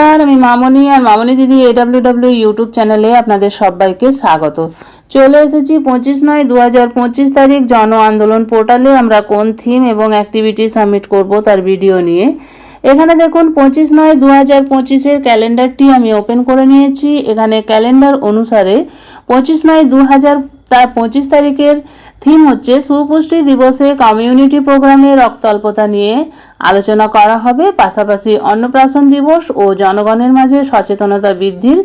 নমস্কার, আমি মামনি আর মামনি দিদি এডাব্লিউ ডাব্লিউ ইউটিউব চ্যানেলে আপনাদের সবাইকে স্বাগত। চলে এসেছি পঁচিশ নয় দু হাজার পঁচিশ তারিখ জন আন্দোলন পোর্টালে আমরা কোন থিম এবং অ্যাক্টিভিটি সাবমিট করব তার ভিডিও নিয়ে। এখানে দেখুন, পঁচিশ নয় দু হাজার পঁচিশের ক্যালেন্ডারটি আমি ওপেন করে নিয়েছি। এখানে ক্যালেন্ডার অনুসারে পঁচিশ নয় দু হাজার তার পঁচিশ তারিখের থিম হচ্ছে সুপুষ্টি দিবসে কমিউনিটি প্রোগ্রামে রক্ত অল্পতা নিয়ে। আলোচনা করা হবে। পাশাপাশি অন্নপ্রাশন দিবস ও জনগণের মাঝে সচেতনতা বৃদ্ধির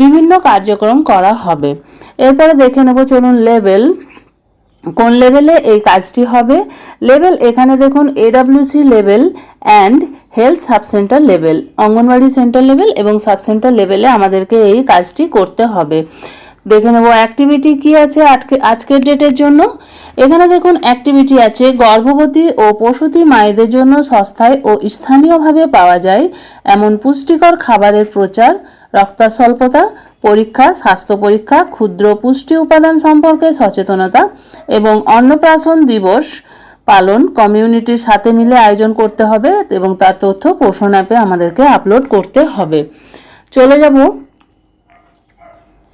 বিভিন্ন কার্যক্রম করা হবে। এরপরে দেখে নেব চলুন লেভেল কোন লেভেলে এই কাজটি হবে? লেভেল এখানে দেখুন AWC level and health sub centre level anganwadi centre level এবং সাব সেন্টার লেভেলে আমাদেরকে এই কাজটি করতে হবে। দেখে নেব অ্যাক্টিভিটি কি আছে আজকে, আজকের ডেটের জন্য। এখানে দেখুন অ্যাক্টিভিটি আছে, গর্ভবতী ও প্রসূতি মায়েদের জন্য সস্তায় ও স্থানীয়ভাবে পাওয়া যায় এমন পুষ্টিকর খাবারের প্রচার, রক্তাস্বল্পতা, পরীক্ষা, স্বাস্থ্য পরীক্ষা, ক্ষুদ্র পুষ্টি উপাদান সম্পর্কে সচেতনতা এবং অন্নপ্রাশন দিবস পালন কমিউনিটির সাথে মিলে আয়োজন করতে হবে এবং তার তথ্য পোষণ অ্যাপে আমাদেরকে আপলোড করতে হবে। চলে যাব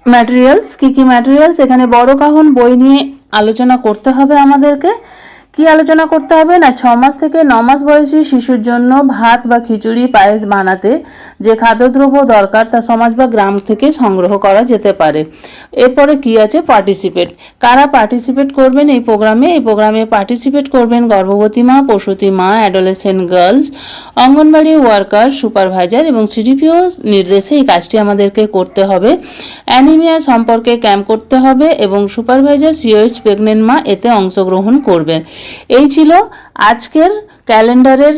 ম্যাটেরিয়ালস কী কী ম্যাটেরিয়ালস এখানে বড় কাহন বই নিয়ে আলোচনা করতে হবে আমাদেরকে। কি আলোচনা করতে হবে? না, ছ মাস থেকে ন মাস বয়সী শিশুর জন্য ভাত বা খিচুড়ি, পায়েস বানাতে যে খাদ্যদ্রব্য দরকার তা সমাজ বা গ্রাম থেকে সংগ্রহ করা যেতে পারে। এরপরে কি আছে? পার্টিসিপেট কারা পার্টিসিপেট করবেন এই প্রোগ্রামে? এই প্রোগ্রামে পার্টিসিপেট করবেন গর্ভবতী মা, প্রসূতি মা adolescent girls anganwadi worker supervisor এবং সিডিপিও নির্দেশে এই কাজটি আমাদেরকে করতে হবে। অ্যানিমিয়া সম্পর্কে ক্যাম্প করতে হবে এবং সুপারভাইজার সিওএইচ প্রেগনেন্ট মা এতে অংশগ্রহণ করবেন এই ছিল আজকের ক্যালেন্ডারের,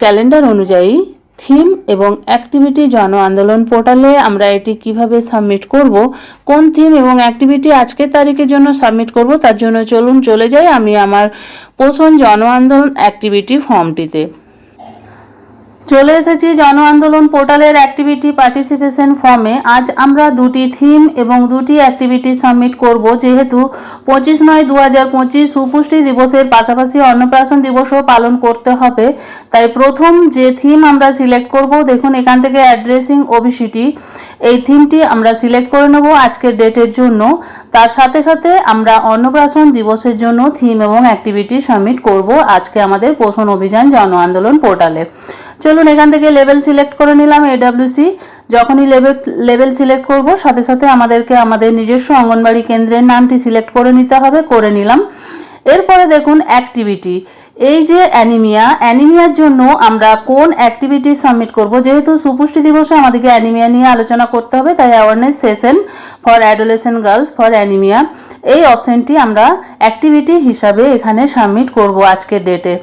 ক্যালেন্ডার অনুযায়ী থিম এবং অ্যাক্টিভিটি জন আন্দোলন পোর্টালে আমরা এটি কীভাবে সাবমিট করব, কোন থিম এবং অ্যাক্টিভিটি আজকের তারিখের জন্য সাবমিট করব তার জন্য চলুন চলে যাই আমি আমার পোষণ জন আন্দোলন অ্যাক্টিভিটি ফর্মটিতে। চলে এসেছি জন আন্দোলন পোর্টালের অ্যাক্টিভিটি পার্টিসিপেশন ফর্মে। আজ আমরা দুটি থিম এবং দুটি অ্যাক্টিভিটি সাবমিট করব। যেহেতু পঁচিশ নয় দু হাজার পঁচিশ সুপুষ্টি দিবসের পাশাপাশি অন্নপ্রাশন দিবসও পালন করতে হবে। তাই প্রথম যে থিম আমরা সিলেক্ট করব, দেখুন এখান থেকে অ্যাড্রেসিং ওবিসিটি এই থিমটি আমরা সিলেক্ট করে নেব আজকের ডেটের জন্য। তার সাথে সাথে আমরা অন্নপ্রাশন দিবসের জন্য থিম এবং অ্যাক্টিভিটি সাবমিট করব আজকে আমাদের পোষণ অভিযান জন আন্দোলন পোর্টালে। চলুন এখান থেকে লেভেল সিলেক্ট করে নিলাম এডাব্লিউসি যখনই লেভেল লেভেল সিলেক্ট করব, সাথে সাথে আমাদেরকে আমাদের নিজস্ব অঙ্গনবাড়ি কেন্দ্রের নামটি সিলেক্ট করে নিতে হবে, করে নিলাম। এরপরে দেখুন অ্যাক্টিভিটি এই যে অ্যানিমিয়া অ্যানিমিয়ার জন্য আমরা কোন অ্যাক্টিভিটি সাবমিট করব? যেহেতু সুপুষ্টি দিবসে আমাদেরকে অ্যানিমিয়া নিয়ে আলোচনা করতে হবে, তাই awareness session for adolescent girls for anaemia এই অপশনটি আমরা অ্যাক্টিভিটি হিসাবে এখানে সাবমিট করব আজকের ডেটে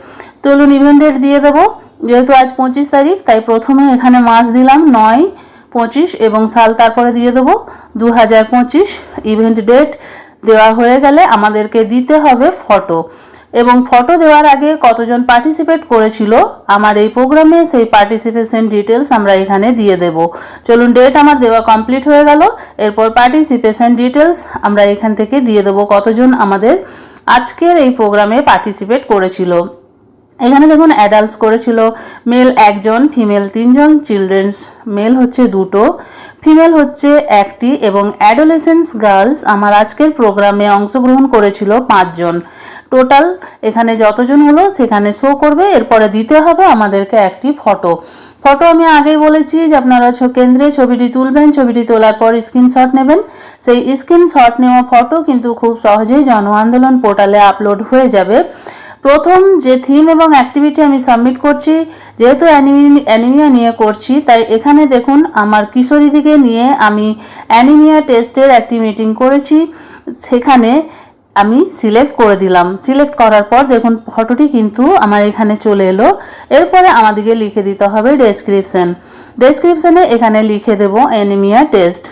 চলুন ইভেন্ট ডেট দিয়ে দেবো। যেহেতু আজ পঁচিশ তারিখ, তাই প্রথমে এখানে মাস দিলাম নয়, পঁচিশ এবং সাল তারপরে দিয়ে দেবো দু হাজার পঁচিশ। ইভেন্ট ডেট দেওয়া হয়ে গেলে আমাদেরকে দিতে হবে ফটো এবং ফটো দেওয়ার আগে কতজন পার্টিসিপেট করেছিল, আমার এই প্রোগ্রামে সেই পার্টিসিপেশন ডিটেলস আমরা এখানে দিয়ে দেব। চলুন ডেট আমার দেওয়া কমপ্লিট হয়ে গেল, এরপর পার্টিসিপেশন ডিটেলস আমরা এখান থেকে দিয়ে দেব কতজন আমাদের আজকের এই প্রোগ্রামে পার্টিসিপেট করেছিল। এখানে দেখুন অ্যাডাল্টস করেছিল মেল একজন ফিমেল তিনজন চিলড্রেন্স মেল হচ্ছে দুটো। ফিমেল হচ্ছে একটি এবং অ্যাডোলেসেন্স গার্লস আমার আজকের প্রোগ্রামে অংশগ্রহণ করেছিল পাঁচজন। টোটাল এখানে যতজন হলো সেখানে শো করবে, এরপরে দিতে হবে আমাদেরকে একটি ফটো ফটো আমি আগেই বলেছি যে আপনারা কেন্দ্রে ছবিটি তুলবেন, ছবিটি তোলার পর স্ক্রিনশট নেবেন। সেই স্ক্রিনশট নেওয়া ফটো কিন্তু খুব সহজেই জন আন্দোলন পোর্টালে আপলোড হয়ে যাবে। প্রথম যে থিম এবং অ্যাক্টিভিটি আমি সাবমিট করছি, যেহেতু অ্যানিমিয়া নিয়ে করছি, তাই এখানে দেখুন আমার কিশোরীদিকে নিয়ে আমি অ্যানিমিয়া টেস্টের একটি মিটিং করেছি। সেখানে আমি সিলেক্ট করে দিলাম। সিলেক্ট করার পর দেখুন ফটোটি কিন্তু আমার এখানে চলে এলো। এরপরে আমাদেরকে লিখে দিতে হবে ডেসক্রিপশন ডেসক্রিপশানে এখানে লিখে দেব অ্যানিমিয়া টেস্ট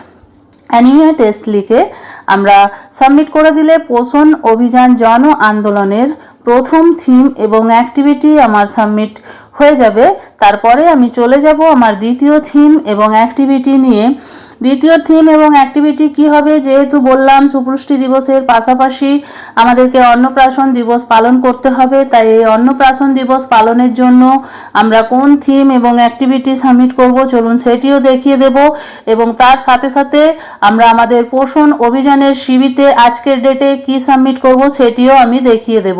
অ্যানিমিয়া টেস্ট লিখে আমরা সাবমিট করে দিলে পোষণ অভিযান জন আন্দোলনের প্রথম থিম এবং অ্যাক্টিভিটি আমার সাবমিট হয়ে যাবে। তারপরে আমি চলে যাব আমার দ্বিতীয় থিম এবং অ্যাক্টিভিটি নিয়ে। দ্বিতীয় থিম এবং অ্যাক্টিভিটি কি হবে যেহেতু বললাম সুপুষ্টি দিবসের পাশাপাশি আমাদেরকে অন্নপ্রাশন দিবস পালন করতে হবে। তাই এই অন্নপ্রাশন দিবস পালনের জন্য আমরা কোন থিম এবং অ্যাক্টিভিটি সাবমিট করব চলুন সেটিও দেখিয়ে দেব এবং তার সাথে সাথে আমরা আমাদের পোষণ অভিযানের শিবিতে আজকের ডেটে কি সাবমিট করব সেটিও আমি দেখিয়ে দেব।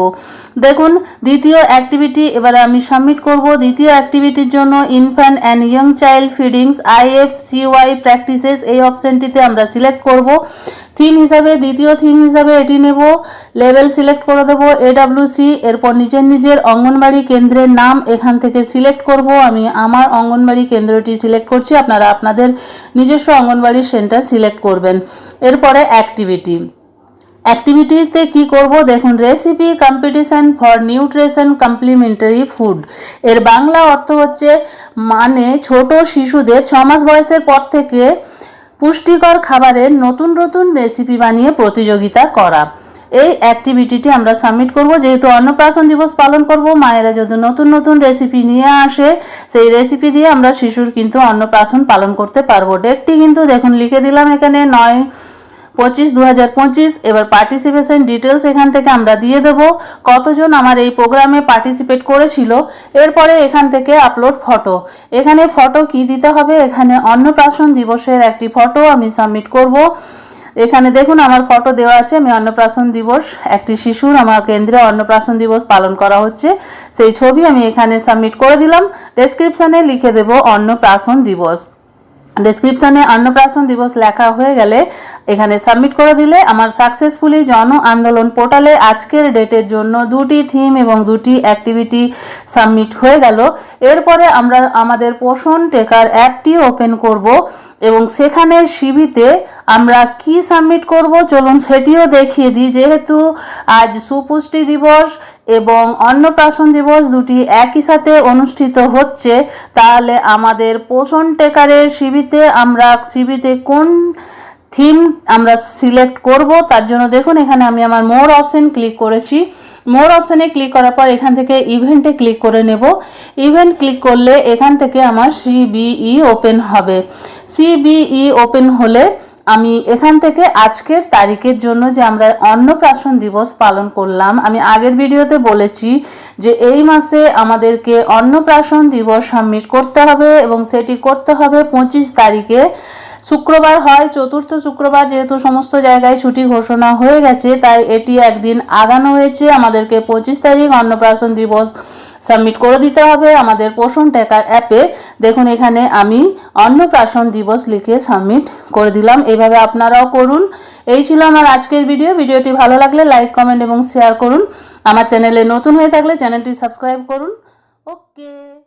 দেখুন, দ্বিতীয় অ্যাক্টিভিটি এবারে আমি সাবমিট করব। দ্বিতীয় অ্যাক্টিভিটির জন্য infant and young child feedings IF CY practices এই অপশনটিতে আমরা সিলেক্ট করব। থিম হিসাবে, দ্বিতীয় থিম হিসাবে এটি নেব। লেভেল সিলেক্ট করে দেবো এডাব্লিউসি এরপর নিজের নিজের অঙ্গনবাড়ি কেন্দ্রের নাম এখান থেকে সিলেক্ট করব। আমি আমার অঙ্গনবাড়ি কেন্দ্রটি সিলেক্ট করছি, আপনারা আপনাদের নিজস্ব অঙ্গনবাড়ি সেন্টার সিলেক্ট করবেন। এরপরে অ্যাক্টিভিটি অ্যাক্টিভিটিতে কি করব? দেখুন recipe competition for nutrition complementary food এর বাংলা অর্থ হচ্ছে মানে ছোট শিশুদের, ছ মাস বয়সের পর থেকে পুষ্টিকর খাবারের নতুন নতুন রেসিপি বানিয়ে প্রতিযোগিতা করা। এই অ্যাক্টিভিটিটি আমরা সাবমিট করব। যেহেতু অন্নপ্রাশন দিবস পালন করব, মায়েরা যদি নতুন নতুন রেসিপি নিয়ে আসে, সেই রেসিপি দিয়ে আমরা শিশুর কিন্তু অন্নপ্রাশন পালন করতে পারব। ডেটটি কিন্তু দেখুন, লিখে দিলাম এখানে নয় পঁচিশ দু হাজার এবার পার্টিসিপেশন ডিটেলস এখান থেকে আমরা দিয়ে দেব। কতজন আমার এই প্রোগ্রামে পার্টিসিপেট করেছিল? এরপরে এখান থেকে আপলোড ফটো এখানে ফটো কি দিতে হবে? এখানে অন্নপ্রাশন দিবসের একটি ফটো আমি সাবমিট করব। এখানে দেখুন আমার ফটো দেওয়া আছে, আমি অন্নপ্রাশন দিবস, একটি শিশুর আমার কেন্দ্রে অন্নপ্রাশন দিবস পালন করা হচ্ছে। সেই ছবি আমি এখানে সাবমিট করে দিলাম। ডেসক্রিপশানে লিখে দেব অন্নপ্রাশন দিবস। ডেসক্রিপশনে অন্নপ্রাশন দিবস লেখা হয়ে গেলে এখানে সাবমিট করে দিলে আমার সাকসেসফুলি জন আন্দোলন পোর্টালে আজকের ডেটের জন্য দুটি থিম এবং দুটি অ্যাক্টিভিটি সাবমিট হয়ে গেল। এরপরে আমরা আমাদের পোষণ টেকার অ্যাপটি ওপেন করব এবং সেখানে সিবিতে আমরা কি সাবমিট করব? চলুন সেটিও দেখিয়ে দিই। যেহেতু আজ সুপুষ্টি দিবস এবং অন্নপ্রাশন দিবস দুটি একই সাথে অনুষ্ঠিত হচ্ছে। তাহলে আমাদের পোষণ টেকারের শিবিতে আমরা সিবিতে কোন থিম আমরা সিলেক্ট করব, তার জন্য দেখুন, এখানে আমি আমার মোর অপশন ক্লিক করেছি। মোর অপশানে ক্লিক করার পর এখান থেকে ইভেন্টে ক্লিক করে নেব। ইভেন্ট ক্লিক করলে এখান থেকে আমার সিবিই ওপেন হবে। সিবিই ওপেন হলে আমি এখান থেকে আজকের তারিখের জন্য যে আমরা অন্নপ্রাশন দিবস পালন করলাম, আমি আগের ভিডিওতে বলেছি যে এই মাসে আমাদেরকে অন্নপ্রাশন দিবস সাবমিট করতে হবে এবং সেটি করতে হবে পঁচিশ তারিখে। শুক্রবার হয়, চতুর্থ শুক্রবার যেহেতু সমস্ত জায়গায় ছুটি ঘোষণা হয়ে গেছে, তাই এটি একদিন আগানো হয়েছে। আমাদেরকে পঁচিশ তারিখ অন্নপ্রাশন দিবস সাবমিট করে দিতে হবে আমাদের পোষণ ট্যাকার অ্যাপে। দেখুন, এখানে আমি অন্নপ্রাশন দিবস লিখে সাবমিট করে দিলাম। এইভাবে আপনারাও করুন। এই ছিল আমার আজকের ভিডিও। ভিডিওটি ভালো লাগলে লাইক, কমেন্ট এবং শেয়ার করুন। আমার চ্যানেলে নতুন হয়ে থাকলে চ্যানেলটি সাবস্ক্রাইব করুন। ওকে।